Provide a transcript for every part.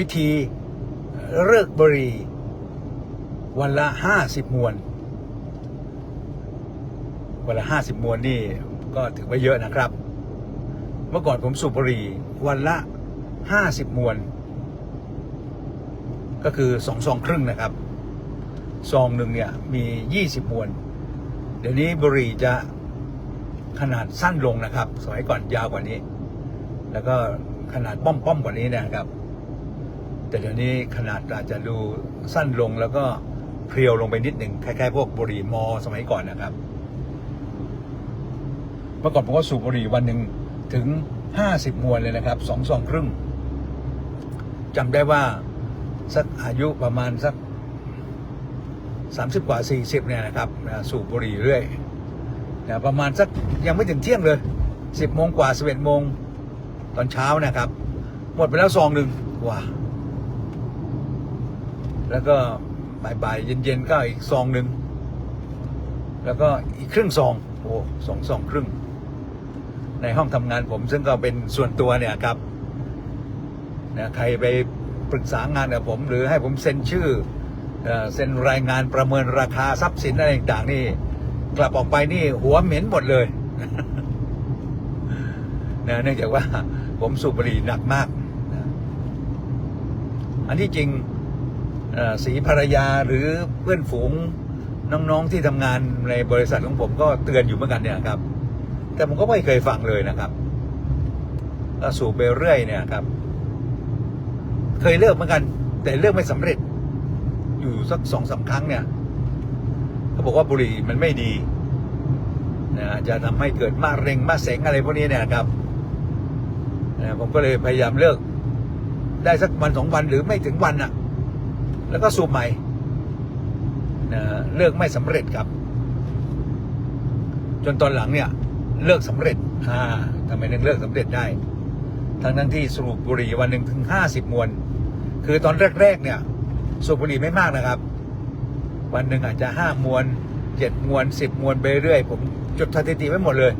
วิธีเลิกบุหรี่วันละห้าสิบมวน วันละห้าสิบมวนนี่ก็ถือว่าเยอะนะครับ เมื่อก่อนผมสูบบุหรี่วันละห้าสิบมวน ก็คือสองซองครึ่งนะครับ ซองหนึ่งเนี่ยมียี่สิบมวน เดี๋ยวนี้บุหรี่จะขนาดสั้นลงนะครับ สมัยก่อนยาวกว่านี้ แล้วก็ขนาดป้อมๆกว่านี้นะครับ แต่เดี๋ยวนี้ขนาดอาจจะดูสั้นลงแล้วก็เพรียวลงไปนิดหนึ่งคล้ายๆพวกบุหรี่มอสมัยก่อนนะครับเมื่อก่อนผมก็สูบบุหรี่วันหนึ่งถึงห้าสิบมวนเลยนะครับสองซองครึ่งจำได้ว่าสักอายุประมาณสักสามสิบกว่าสี่สิบเนี่ยนะครับสูบบุหรี่เรื่อยนะประมาณสักยังไม่ถึงเที่ยงเลยสิบโมงกว่าสิบเอ็ดโมงตอนเช้านะครับ หมดไปแล้วซองหนึ่งว้า แล้วก็บ่ายๆเย็นๆก็อีกซองหนึ่งแล้วก็อีกครึ่งซองโอ้สองซองครึ่ง ในห้องทำงานผมซึ่งก็เป็นส่วนตัวเนี่ยครับนะใครไปปรึกษางานกับผม หรือให้ผมเซ็นชื่อเซ็นรายงานประเมินราคาทรัพย์สินอะไรต่างๆนี่ กลับออกไปนี่หัวเหม็นหมดเลยนะเนื่องจากว่าผมสูบบุหรี่หนักมาก อันที่จริง สีภรรยาหรือเพื่อนฝูงน้องๆที่ทำงานในบริษัทของผมก็เตือนอยู่เหมือนกันเนี่ยครับ แต่ผมก็ไม่เคยฟังเลยนะครับก็สูบไปเรื่อยเนี่ยครับ เคยเลิกเหมือนกัน แต่เลิกไม่สำเร็จ อยู่สักสองสาครั้งเนี่ยเขาบอกว่าบุหรี่มันไม่ดีนะจะทำให้เกิดมะเร็งมะเสงอะไรพวกนี้เนี่ยครับนะผมก็เลยพยายามเลิก ได้สักวันสองวันหรือไม่ถึงวันอะ แล้วก็สูบใหม่นะเลิกไม่สำเร็จครับ จนตอนหลังเนี่ย เลิกสำเร็จอ่าทำไมถึงเลิกสำเร็จได้ ทั้งทั้งที่สูบบุหรี่วันหนึ่งถึงห้าสิบมวน คือตอนแรกๆเนี่ย สูบบุหรี่ไม่มากนะครับ วันหนึ่งอาจจะห้ามวนเจ็ดมวนสิบมวนไปเรื่อยผมจดสถิติไว้หมดเลย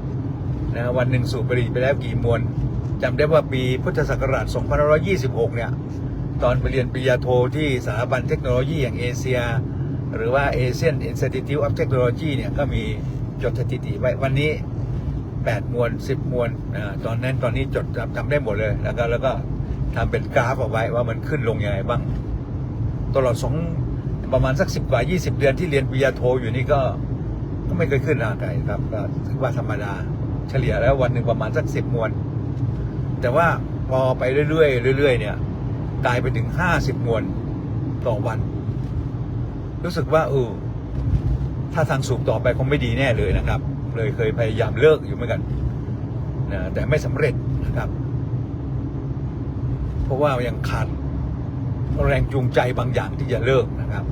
นะวันหนึ่งสูบบุหรี่ไปแล้วกี่มวนจำได้ว่าปีพุทธศักราช2526 เนี่ย ตอนไปเรียนปริญญาโทที่สถาบันเทคโนโลยีอย่างเอเชีย หรือว่า Asian Institute of Technology เนี่ยก็มีจดสถิติไว้วันนี้แปดมวนสิบมวนอาตอนนั้นตอนนี้จดจำได้หมดเลยแล้วก็แล้วก็ทำเป็นกราฟเอาไว้ว่ามันขึ้นลงยังไงบ้าง ตลอดสองประมาณสักสิบกว่ายี่สิบเดือนที่เรียนปริญญาโทอยู่นี่ก็ก็ไม่เคยขึ้นอะไรครับก็ถือว่าธรรมดาเฉลี่ยแล้ววันหนึ่งประมาณสักสิบมวน แต่ว่าพอไปเรื่อยๆเรื่อยๆเนี่ย กลายไปถึงห้าสิบมวนต่อวัน รู้สึกว่าเออถ้าทางสูบต่อไปคงไม่ดีแน่เลยนะครับ เลยเคยพยายามเลิกอยู่เหมือนกันนะแต่ไม่สำเร็จนะครับ เพราะว่ายังขาดแรงจูงใจบางอย่างที่จะเลิกนะครับ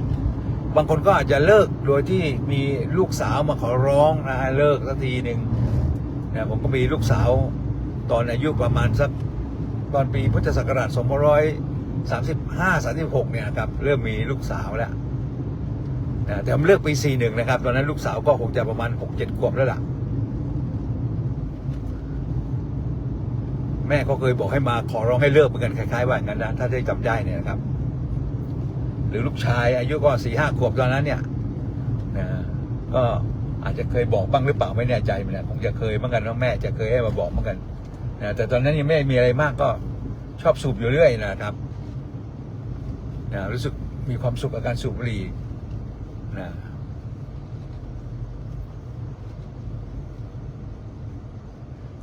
บางคนก็อาจจะเลิกโดยที่มีลูกสาวมาขอร้องนะฮะเลิกสักทีหนึ่งนะผมก็มีลูกสาวตอนอายุประมาณสักตอนปีพุทธศักราช 2535 36เนี่ยครับเริ่มมีลูกสาวแล้วนะแต่ผมเลือกปีสี่หนึ่งนะครับ ตอนนั้นลูกสาวก็คงจะประมาณหกเจ็ดขวบแล้วล่ะ แม่ก็เคยบอกให้มาขอร้องให้เลิกเหมือนกันคล้ายๆว่าอย่างนั้นนะถ้าได้จำได้เนี่ยนะครับ หรือลูกชายอายุก็สี่ห้าขวบตอนนั้นเนี่ยนะก็อาจจะเคยบอกบ้างหรือเปล่าไม่แน่ใจเหมือนกันคงจะเคยเหมือนกันว่าแม่จะเคยให้มาบอกเหมือนกันนะแต่ตอนนั้นยังไม่มีอะไรมากก็ชอบสูบอยู่เรื่อยนะครับ นะรู้สึกมีความสุขกับการสูบบุหรี่นะ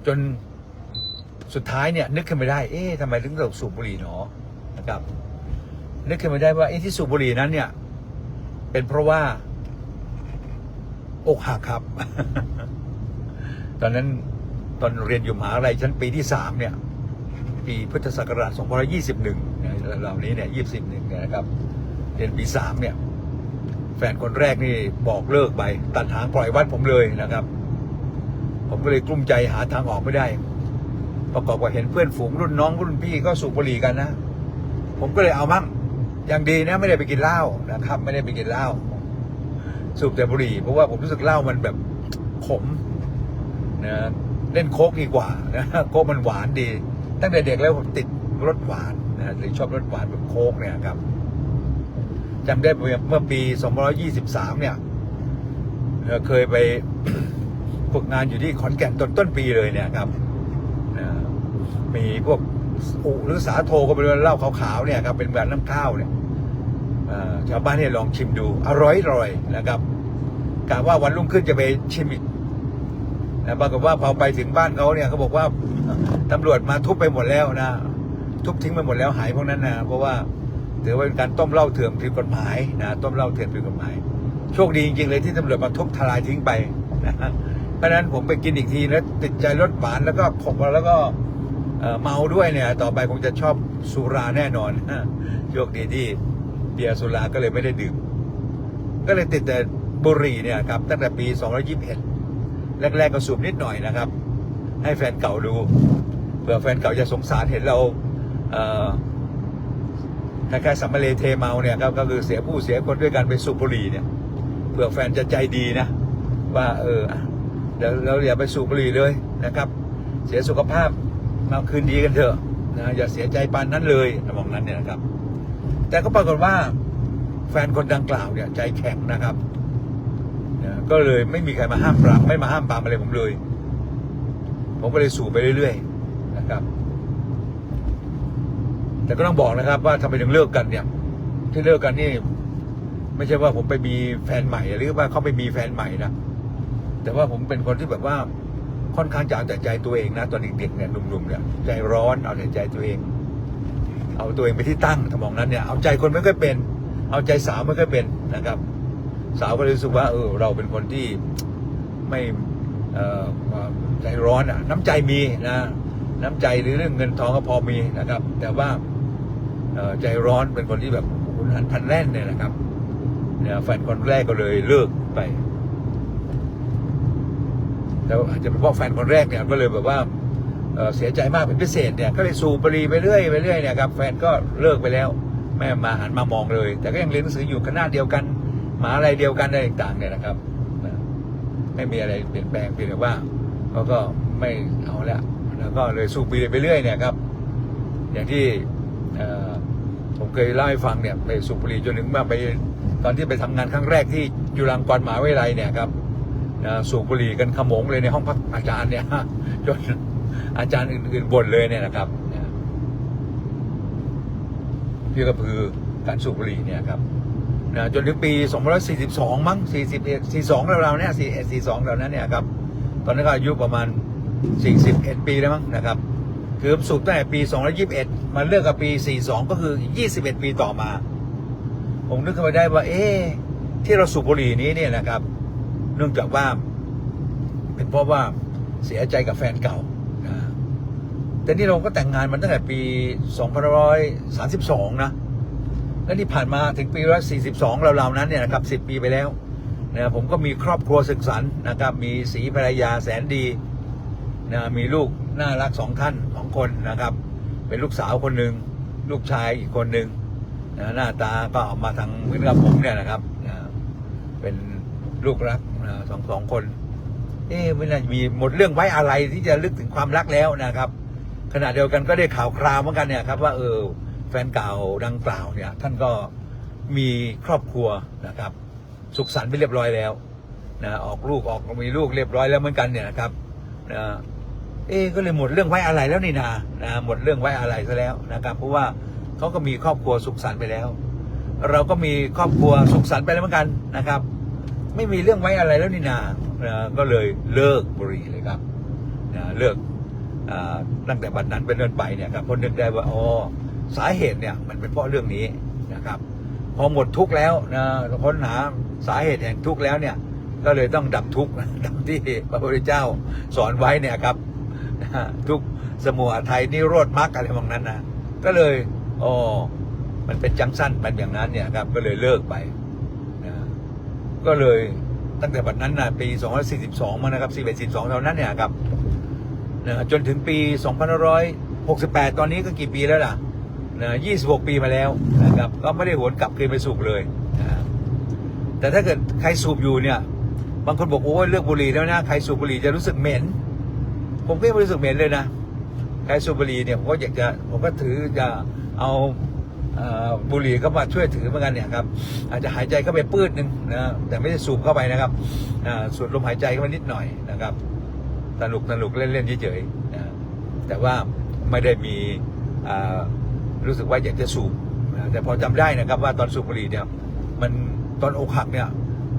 จนสุดท้ายเนี่ยนึกขึ้นไม่ได้ เอ๊ะทำไมถึงเราสูบบุหรี่หนอนะครับ นึกขึ้นไม่ได้ว่าเอ๊ะที่สูบบุหรี่นั้นเนี่ย เป็นเพราะว่า อกหักครับ ตอนนั้นตอนเรียนอยู่มหาลัยชั้นปีที่สามเนี่ย ปีพุทธศักราช 2521 เหล่านี้เนี่ย21เนี่ยนะครับเรียนปีสามเนี่ย แฟนคนแรกนี่บอกเลิกไป ตัดหางปล่อยวัดผมเลยนะครับ ผมก็เลยกลุ้มใจหาทางออกไม่ได้ ประกอบกับเห็นเพื่อนฝูงรุ่นน้องรุ่นพี่ก็สูบบุหรี่กันนะ ผมก็เลยเอามั่งอย่างดีนะไม่ได้ไปกินเหล้านะครับ ไม่ได้ไปกินเหล้าสูบแต่บุหรี่เพราะว่าผมรู้สึกเหล้ามันแบบขมนะเล่นโค้กดีกว่านะโค้กมันหวานดี ตั้งแต่เด็กแล้วผมติดรสหวาน นะหรือชอบรสหวานแบบโค้กเนี่ยครับจำได้เมื่อปี 2523 เนี่ยเคยไปฝึกงานอยู่ที่ขอนแก่นต้นต้นปีเลยเนี่ยครับมีพวกอุหรือสาโทก็เป็นเหล้าขาวๆเนี่ยครับเป็นแบบน้ำข้าวเนี่ยชาวบ้านเนี่ยลองชิมดู อร่อยอร่อยนะครับกะว่าวันรุ่งขึ้นจะไปชิมอีกนะปรากฏว่าพอไปถึงบ้านเขาเนี่ยเขาบอกว่าตำรวจมาทุบไปหมดแล้วนะ ทุบทิ้งไปหมดแล้วหายพวกนั้นนะเพราะว่าถือว่าเป็นการต้มเหล้าเถื่อนผิดกฎหมายนะต้มเหล้าเถื่อนผิดกฎหมายโชคดีจริงๆเลยที่ตำรวจมาทุบทลายทิ้งไปนะเพราะนั้นผมไปกินอีกทีแล้วติดใจรสหวานแล้วก็ขมแล้วก็เมาด้วยเนี่ย ต่อไปคงจะชอบสุราแน่นอนโชคดีที่เบียร์สุราก็เลยไม่ได้ดื่ม ก็เลยติดแต่บุหรี่เนี่ยครับตั้งแต่ปี 221 แรกๆก็สูบนิดหน่อยนะครับ ให้แฟนเก่าดูเผื่อแฟนเก่าจะสงสารเห็นเรา คล้ายๆสัมมาเลเทเมาเนี่ยครับก็คือเสียผู้เสียคนด้วยกันไปสูบบุหรี่เนี่ยเผื่อแฟนจะใจดีนะ ว่าเออเดี๋ยวเราอย่าไปสูบบุหรี่เลยนะครับ เสียสุขภาพมาคืนดีกันเถอะนะอย่าเสียใจปานนั้นเลยมองนั้นเนี่ยนะครับ แต่ก็ปรากฏว่าแฟนคนดังกล่าวเนี่ย ใจแข็งนะครับนะก็เลยไม่มีใครมาห้ามปรามไม่มาห้ามปรามอะไรผมเลย ผมก็เลยสูบไปเรื่อย ๆ นะครับ แต่ก็ต้องบอกนะครับ ว่าทำไมถึงเลิกกันเนี่ย ที่เลิกกันนี่ ไม่ใช่ว่าผมไปมีแฟนใหม่หรือว่าเขาไปมีแฟนใหม่นะแต่ว่าผมเป็นคนที่แบบว่าค่อนข้างจะเอาแต่ใจตัวเองนะตอนเด็กๆเนี่ยหนุ่มๆเนี่ยใจร้อนเอาแต่ใจตัวเอง เอาตัวเองไปที่ตั้งทำนองนั้นเนี่ยเอาใจคนไม่ค่อยเป็น เอาใจสาวไม่ค่อยเป็นนะครับ สาวก็เลยรู้สึกว่าเออเราเป็นคนที่ไม่ใจร้อนอะ น้ำใจมีนะน้ำใจหรือเรื่องเงินทองก็พอมีนะครับ แต่ว่า ใจร้อนเป็นคนที่แบบหุนหันพันแล่นเนี่ยนะครับเนี่ยแฟนคนแรกก็เลยเลิกไป แล้วอาจจะเป็นเพราะแฟนคนแรกเนี่ยก็เลยแบบว่าเสียใจมากเป็นพิเศษเนี่ยก็เลยสูบบุหรี่ไปเรื่อยไปเรื่อยเนี่ยครับแฟนก็เลิกไปแล้ว แม่มาหันมามองเลย แต่ก็ยังเรียนหนังสืออยู่คณะเดียวกันมาอะไรเดียวกันอะไรต่างเนี่ยนะครับไม่มีอะไรเปลี่ยนแปลงเพียงแต่ว่าเขาก็ไม่เอาแล้วแล้วก็เลยสูบบุหรี่ไปเรื่อยเนี่ยครับ อย่างที่ ผมเคยเล่าให้ฟังเนี่ยไปสูบบุหรี่จนถึงมาไปตอนที่ไปทำงานครั้งแรกที่จุฬาลงกรณ์มหาวิทยาลัยเนี่ยครับนะสูบบุหรี่กันขโมงเลยในห้องพักอาจารย์เนี่ยจนอาจารย์อื่นๆบ่นเลยเนี่ยนะครับพี่ก็คือการสูบบุหรี่เนี่ยครับนะจนถึงปี2542 มั้ง41 42ราวๆเนี่ย41 42ราวนั้นเนี่ยครับ ตอนนั้นก็อายุประมาณ 41 ปีแล้วมั้งนะครับ คือสูบตั้งแต่ปี 2021มันเลิกกับปี 42 ก็คือ 21 ปีต่อมา ผมนึกขึ้นมาได้ว่า เอ๊ะที่เราสูบบุหรี่นี้เนี่ยนะครับ เนื่องจากว่า เป็นเพราะว่าเสียใจกับแฟนเก่านะแต่นี่เราก็แต่งงานมันตั้งแต่ปี 2532 นะ แล้วที่ผ่านมาถึงปี142เราๆนั้นเนี่ยนะครับ10ปีไปแล้วนะผมก็มีครอบครัวสึกสันนะครับ มีสีภรรยาแสนดีนะมีลูก น่ารักสองท่านสองคนนะครับ เป็นลูกสาวคนหนึ่งลูกชายอีกคนหนึ่งนะหน้าตาก็ออกมาทางเหมือนกับผมเนี่ยนะครับนะเป็นลูกรักนะสองสองคน เอ๊ะไม่น่ามีหมดเรื่องไว้อะไรที่จะลึกถึงความรักแล้วนะครับ ขณะเดียวกันก็ได้ข่าวคราวเหมือนกันเนี่ยครับ ว่าเออแฟนเก่าดังกล่าวเนี่ย ท่านก็มีครอบครัวนะครับ สุขสันต์ไปเรียบร้อยแล้วนะออกลูกออกมีลูกเรียบร้อยแล้วเหมือนกันเนี่ยนะครับนะ เอ๊ก็เลยหมดเรื่องไว้อะไรแล้วนี่นานะหมดเรื่องไว้อะไรซะแล้วนะครับ เพราะว่าเขาก็มีครอบครัวสุขสันต์ไปแล้ว เราก็มีครอบครัวสุขสันต์ไปแล้วเหมือนกันนะครับ ไม่มีเรื่องไว้อะไรแล้วนี่นานะก็เลยเลิกบุหรี่เลยครับนะเลิกตั้งแต่บัดนั้นเป็นต้นไปเนี่ยครับพอนึกได้ว่าอ๋อสาเหตุเนี่ยมันเป็นเพราะเรื่องนี้นะครับ พอหมดทุกข์แล้วนะค้นหาสาเหตุแห่งทุกข์แล้วเนี่ย ก็เลยต้องดับทุกข์ดังที่พระพุทธเจ้าสอนไว้เนี่ยครับ ทุกสมุทัยนิโรธมรรคอะไรบางนั้นนะก็เลยอ๋อมันเป็นจังสั้นมันอย่างนั้นเนี่ยครับก็เลยเลิกไปนะก็เลยตั้งแต่บัดนั้นนะปี 242 มานะครับ4142เท่านั้นเนี่ยครับนะจนถึงปี2568 ตอนนี้ก็กี่ปีแล้วล่ะนะ26 ปีมาแล้วนะครับ ก็ไม่ได้หวนกลับคืนไปสูบเลยนะแต่ถ้าเกิดใครสูบอยู่เนี่ย บางคนบอกโอ้ยเลือกบุหรี่แล้วนะ ใครสูบบุหรี่จะรู้สึกเหม็น ผมก็ไม่รู้สึกเหม็นเลยนะใครสูบบุหรี่เนี่ยผมก็อยากจะผมก็ถือจะเอาบุหรี่เข้ามาช่วยถือเหมือนกันเนี่ยครับอาจจะหายใจเข้าไปปื้ดหนึ่งนะแต่ไม่ได้สูบเข้าไปนะครับสูดลมหายใจเข้าไปนิดหน่อยนะครับสนุกสนุกเล่นๆเฉยๆนะแต่ว่าไม่ได้มีรู้สึกว่าอยากจะสูบแต่พอจำได้นะครับว่าตอนสูบบุหรี่เนี่ยมันตอนอกหักเนี่ย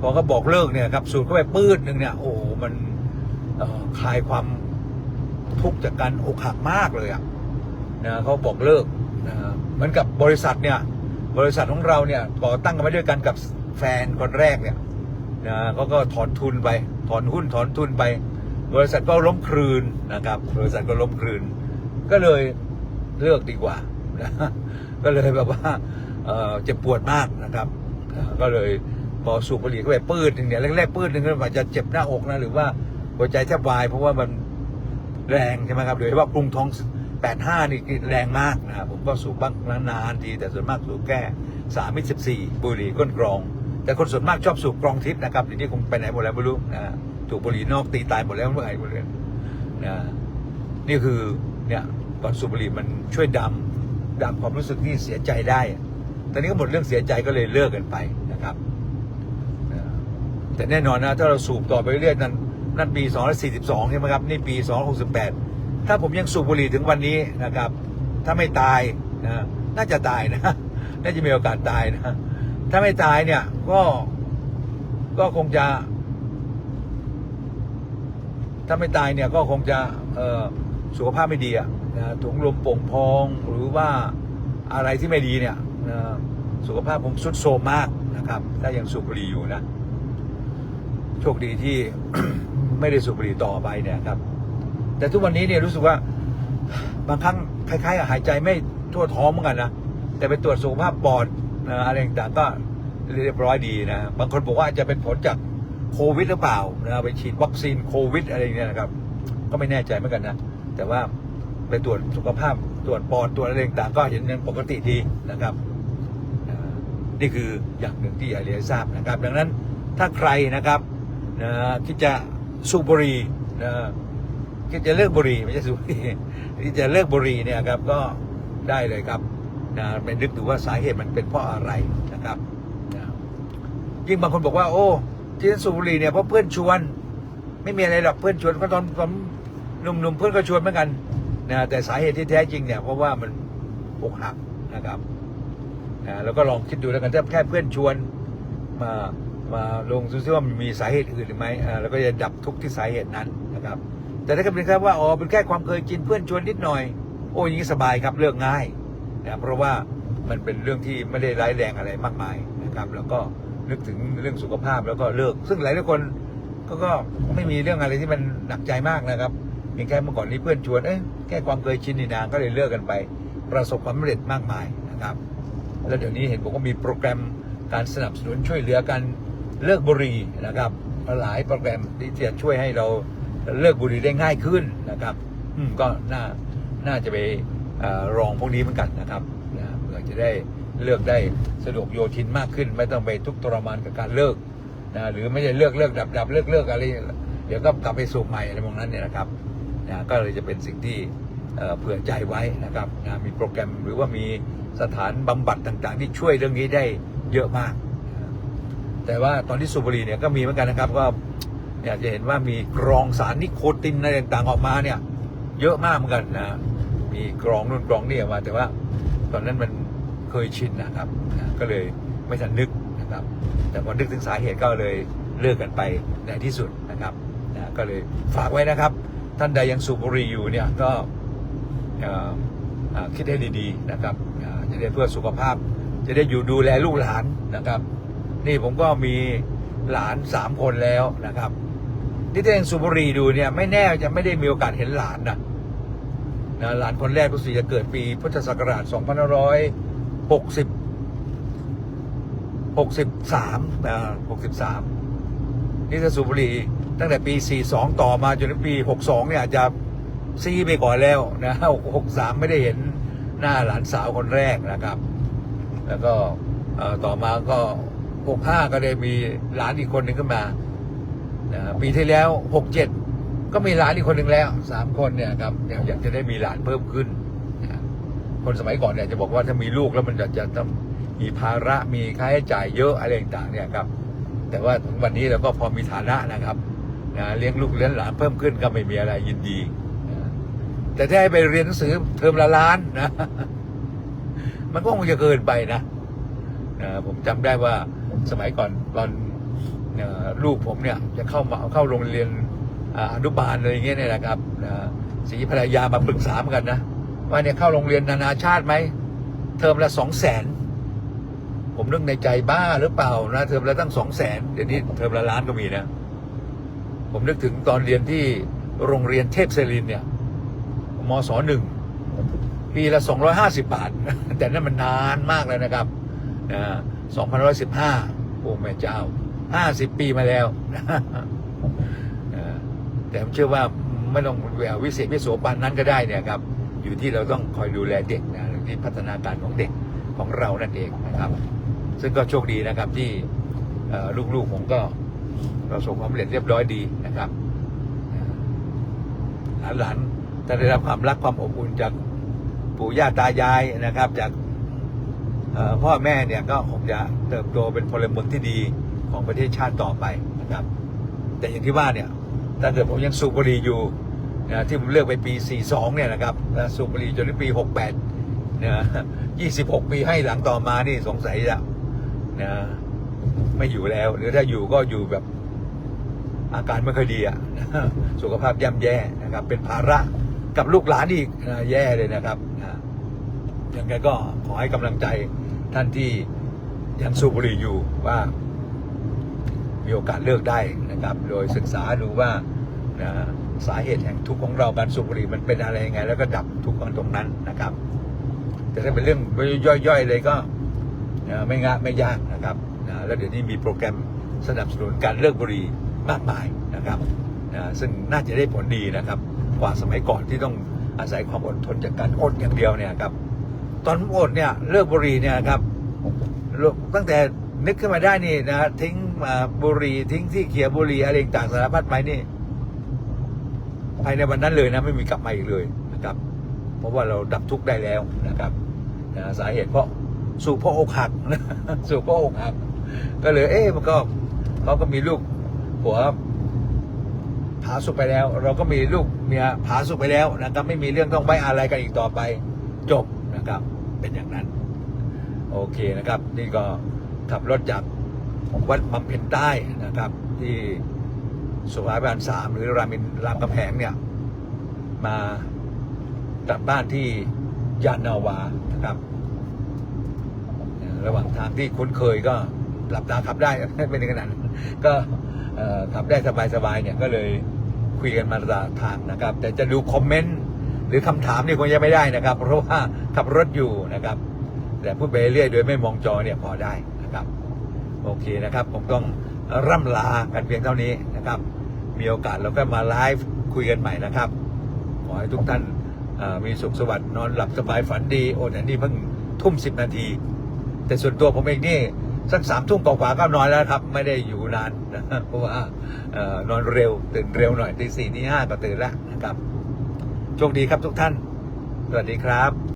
พอเขาบอกเลิกเนี่ยครับสูดเข้าไปปื้ดหนึ่งเนี่ยโอ้มันคลายความ ทุกข์จากการอกหักมากเลยอะนะเขาบอกเลิกนะเหมือนกับบริษัทเนี่ย บริษัทของเราเนี่ยก่อตั้งกันมาด้วยกันกับแฟนคนแรกเนี่ยนะเขาก็ถอนทุนไป ถอนหุ้นถอนทุนไป บริษัทก็ล้มคลืนนะครับ บริษัทก็ล้มคลืน ก็เลยเลิกดีกว่านะก็เลยแบบว่าเจ็บปวดมากนะครับ ก็เลยพอสูบบุหรี่เข้าไปปืดหนึ่งเนี่ยแรกๆปืดหนึ่งก็อาจจะเจ็บหน้าอกนะหรือว่าหัวใจแทบวายเพราะว่ามัน แรงใช่ไหมครับโดยเฉพาะกรุงทอง 85 นี่แรงมากนะครับผมก็สูบบ้างนานๆทีแต่ส่วนมากสูบแค่3มิตร14 บุหรี่ก้นกรอง แต่คนส่วนมากชอบสูบกรองทิพย์นะครับทีนี้คงไปไหนหมดแล้วไม่รู้นะถูกบุหรี่นอกตีตายหมดแล้วเมื่อไหร่หมดเลยนะนี่คือเนี่ยก่อนสูบบุหรี่มันช่วยดำดำความรู้สึกที่เสียใจได้ตอนนี้ก็หมดเรื่องเสียใจก็เลยเลิกกันไปนะครับนะแต่แน่นอนนะถ้าเราสูบต่อไปเรื่อยนั้น นั่นปี 242ใช่ไหมครับ นี่ปี 268 ถ้าผมยังสูบบุหรี่ถึงวันนี้นะครับ ถ้าไม่ตายนะน่าจะตายนะ น่าจะมีโอกาสตายนะ ถ้าไม่ตายเนี่ยก็ก็คงจะ ถ้าไม่ตายเนี่ยก็คงจะเสุขภาพไม่ดีอะนะถุงลมโป่งพองหรือว่าอะไรที่ไม่ดีเนี่ยนะสุขภาพคงสุดโทรมมากนะครับ ถ้ายังสูบบุหรี่อยู่นะ โชคดีที่ ไม่ได้สูบบุหรี่ต่อไปเนี่ยครับ แต่ทุกวันนี้เนี่ยรู้สึกว่าบางครั้งคล้ายๆกับหายใจไม่ทั่วท้องเหมือนกันนะแต่ไปตรวจสุขภาพปอดนะอะไรต่างๆก็เรียบร้อยดีนะบางคนบอกว่าอาจจะเป็นผลจากโควิดหรือเปล่านะไปฉีดวัคซีนโควิดอะไรอย่างเงี้ยนะครับ ก็ไม่แน่ใจเหมือนกันนะแต่ว่าไปตรวจสุขภาพตรวจปอดตรวจอะไรต่างๆก็เห็นยังปกติดีนะครับนี่คืออย่างหนึ่งที่อยากเรียนทราบนะครับ ดังนั้นถ้าใครนะครับนะที่จะ สูบบุหรี่นะที่จะเลิกบุหรี่ไม่ใช่สูบบุหรี่ที่จะเลิกบุหรี่เนี่ยครับก็ได้เลยครับนะไปนึกดูว่าสาเหตุมันเป็นเพราะอะไรนะครับนะยิ่งบางคนบอกว่า โอ้ที่สูบบุหรี่เนี่ยเพราะเพื่อนชวน ไม่มีอะไรหรอกเพื่อนชวนก็ตอนผมหนุ่มๆเพื่อนก็ชวนเหมือนกันนะแต่สาเหตุที่แท้จริงเนี่ยเพราะว่ามันอกหักนะครับนะแล้วก็ลองคิดดูแล้วกันถ้าแค่เพื่อนชวนมา มาลงดูซิว่ามันมีสาเหตุอื่นหรือไม่อ่าแล้วก็จะดับทุกที่สาเหตุนั้นนะครับ แต่ถ้าเกิดเป็นแค่ว่าอ๋อเป็นแค่ความเคยชินเพื่อนชวนนิดหน่อย โอ้ยงนี้สบายครับเลือกง่ายนะเพราะว่ามันเป็นเรื่องที่ไม่ได้ร้ายแรงอะไรมากมายนะครับ แล้วก็นึกถึงเรื่องสุขภาพแล้วก็เลิก ซึ่งหลายหลายคนก็ก็ไม่มีเรื่องอะไรที่มันหนักใจมากนะครับเพียงแค่เมื่อก่อนนี้เพื่อนชวนเอ้ยแค่ความเคยชินนี่นาก็เลยเลิกกันไป ประสบความสำเร็จมากมายนะครับ แล้วเดี๋ยวนี้เห็นบอกว่ามีโปรแกรมการสนับสนุนช่วยเหลือกัน เลิกบุหรี่นะครับ หลายโปรแกรมที่จะช่วยให้เราเลิกบุหรี่ได้ง่ายขึ้นนะครับอืมก็น่าน่าจะไปเออลองพวกนี้เหมือนกันนะครับนะเพื่อจะได้เลือกได้สะดวกโยทินมากขึ้น ไม่ต้องไปทุกทรมานกับการเลิกนะหรือไม่ใช่เลิกเลิกดับดับเลิกเลิกอะไรเดี๋ยวก็กลับไปสูบใหม่อะไรพวกนั้นเนี่ยนะครับนะก็เลยจะเป็นสิ่งที่เผื่อใจไว้นะครับนะมีโปรแกรมหรือว่ามีสถานบำบัดต่างๆ ที่ช่วยเรื่องนี้ได้เยอะมาก แต่ว่าตอนที่สูบบุหรี่เนี่ยก็มีเหมือนกันนะครับก็อยากจะเห็นว่ามีกรองสารนิโคตินอะไรต่างๆออกมาเนี่ย เยอะมากเหมือนกันนะมีกรองนู่นกรองนี่ออกมา แต่ว่าตอนนั้นมันเคยชินนะครับนะก็เลยไม่ทันนึกนะครับ แต่พอนึกถึงสาเหตุก็เลยเลิกกันไปในที่สุดนะครับนะก็เลยฝากไว้นะครับ ท่านใดยังสูบบุหรี่อยู่เนี่ยก็คิดให้ดีๆนะครับจะได้เพื่อสุขภาพ จะได้อยู่ดูแลลูกหลานนะครับ นี่ผมก็มีหลานสามคนแล้วนะครับที่ตัวเองสูบรีดูเนี่ย ไม่แน่จะไม่ได้มีโอกาสเห็นหลานนะนะหลานคนแรกรู้สึกจะเกิดปีพุทธศักราช 2560 63นะ63 นี่ถ้าสูบบุหรี่ตั้งแต่ปี 42 ต่อมาจนถึงปี 62 เนี่ยอาจจะซีไปก่อนแล้วนะ63 ไม่ได้เห็นหน้าหลานสาวคนแรกนะครับ แล้วก็ต่อมาก็ 65 ก็ได้มีหลานอีกคนหนึ่งขึ้นมาปีที่แล้ว 67 ก็มีหลานอีกคนหนึ่งแล้วสามคนเนี่ยครับอยากจะได้มีหลานเพิ่มขึ้น คนสมัยก่อนเนี่ยจะบอกว่าถ้ามีลูกแล้วมันจะจะต้องมีภาระมีค่าใช้จ่ายเยอะอะไรต่างๆเนี่ยครับ แต่ว่าถึงวันนี้เราก็พอมีฐานะนะครับนะเลี้ยงลูกเลี้ยงหลานเพิ่มขึ้นก็ไม่มีอะไรยินดีแต่ถ้าให้ไปเรียนหนังสือเทอมละล้านนะ มันก็คงจะเกินไปนะนะผมจำได้ว่า สมัยก่อนตอนลูกผมเนี่ยจะเข้ามาเข้าโรงเรียนอนุบาลอะไรเงี้ยเนี่ยนะครับสีภรรยามาปรึกษาเหมือนกันนะว่าเนี่ยเข้าโรงเรียนนานาชาติไหมเทอมละสองแสนผมนึกในใจบ้าหรือเปล่านะเทอมละตั้งสองแสนเดี๋ยวนี้เทอมละล้านก็มีนะ ผมนึกถึงตอนเรียนที่โรงเรียนเทพเซรินเนี่ยมศหนึ่งปีละสองร้อยห้าสิบาท แต่นั่นมันนานมากเลยนะครับนะ สองพันร้อยสิบห้าโอ้แม่เจ้าห้าสิบปีมาแล้วแต่ผมเชื่อว่าไม่ต้องแวววิเศษวิโสปานนั้นก็ได้เนี่ยครับ อยู่ที่เราต้องคอยดูแลเด็กนะที่พัฒนาการของเด็กของเรานั่นเองนะครับ ซึ่งก็โชคดีนะครับที่ลูกๆผมก็ประสบความสำเร็จเรียบร้อยดีนะครับหลานๆจะได้รับความรักความอบอุ่นจากปู่ย่าตายายนะครับ จาก พ่อแม่เนี่ยก็คงจะเติบโตเป็นพลเมืองที่ดีของประเทศชาติต่อไปนะครับ แต่อย่างที่ว่าเนี่ยถ้าเกิดผมยังสูบบุหรี่อยู่นะที่ผมเลือกไปปี 42 เนี่ยนะครับสูบบุหรี่จนถึงปี 68นะ26 ปีให้หลังต่อมานี่สงสัยจะนะไม่อยู่แล้ว หรือถ้าอยู่ก็อยู่แบบอาการไม่ค่อยดีอะนะสุขภาพย่ำแย่นะครับ เป็นภาระกับลูกหลานอีกแย่เลยนะครับนะยังไงก็ขอให้กำลังใจ ท่านที่ยังสูบบุหรี่อยู่ว่ามีโอกาสเลือกได้นะครับ โดยศึกษาดูว่านะสาเหตุแห่งทุกข์ของเราการสูบบุหรี่มันเป็นอะไรยังไง แล้วก็ดับทุกข์กันตรงนั้นนะครับ แต่ถ้าเป็นเรื่องย่อยๆเลยก็นะไม่งะไม่ยากนะครับนะแล้วเดี๋ยวนี้มีโปรแกรมสนับสนุนการเลิกบุหรี่มากมายนะครับนะซึ่งน่าจะได้ผลดีนะครับ กว่าสมัยก่อนที่ต้องอาศัยความอดทนจากการอดอย่างเดียวเนี่ยครับ ตอนอดเนี่ยเลิกบุหรี่เนี่ยครับตั้งแต่นึกขึ้นมาได้นี่นะทิ้งอ่าบุหรี่ทิ้งที่เขียบุหรี่อะไรต่างสารพัดไปนี่ภายในวันนั้นเลยนะไม่มีกลับมาอีกเลยนะครับ เพราะว่าเราดับทุกข์ได้แล้วนะครับนะสาเหตุเพราะสู่เพราะอกหักสู่เพราะอกหัก ก็เลย เอ๊ะมันก็เขาก็มีลูกผัวผาสุกไปแล้ว เราก็มีลูกเมียผาสุกไปแล้วนะครับไม่มีเรื่องต้องไว้อะไรกันอีกต่อไป จบ นะครับ เป็นอย่างนั้น โอเคนะครับ นี่ก็ขับรถจากวัดบำเพ็ญใต้นะครับ ที่สุขาพิบาลสามหรือรามินรามกำแพงเนี่ย มากลับบ้านที่ยานนาวานะครับ ระหว่างทางที่คุ้นเคยก็หลับตาขับได้ไม่ถึงขนาดนั้นก็ขับได้สบายๆเนี่ยก็เลยคุยกันมาตลอดทางนะครับ แต่จะดูคอมเมนต์ รือคำถามนี่คงจะไม่ได้นะครับ เพราะว่าขับรถอยู่นะครับ แต่พูดไปเรื่อยโดยไม่มองจอเนี่ยพอได้นะครับ โอเคนะครับ ผมต้องร่ำลากันเพียงเท่านี้นะครับ มีโอกาสเราก็มาไลฟ์คุยกันใหม่นะครับ ขอให้ทุกท่านมีสุขสวัสดิ์นอนหลับสบายฝันดีโอ้แต่นี่เพิ่งทุ่มสิบนาที แต่ส่วนตัวผมเองนี่สักสามทุ่มกว่าก็นอนแล้วครับ ไม่ได้อยู่นานนะเพราะว่าอนอนเร็วตื่นเร็วหน่อยตีสี่ตีห้าก็ตื่นแล้วนะครับ โชคดีครับทุกท่าน สวัสดีครับ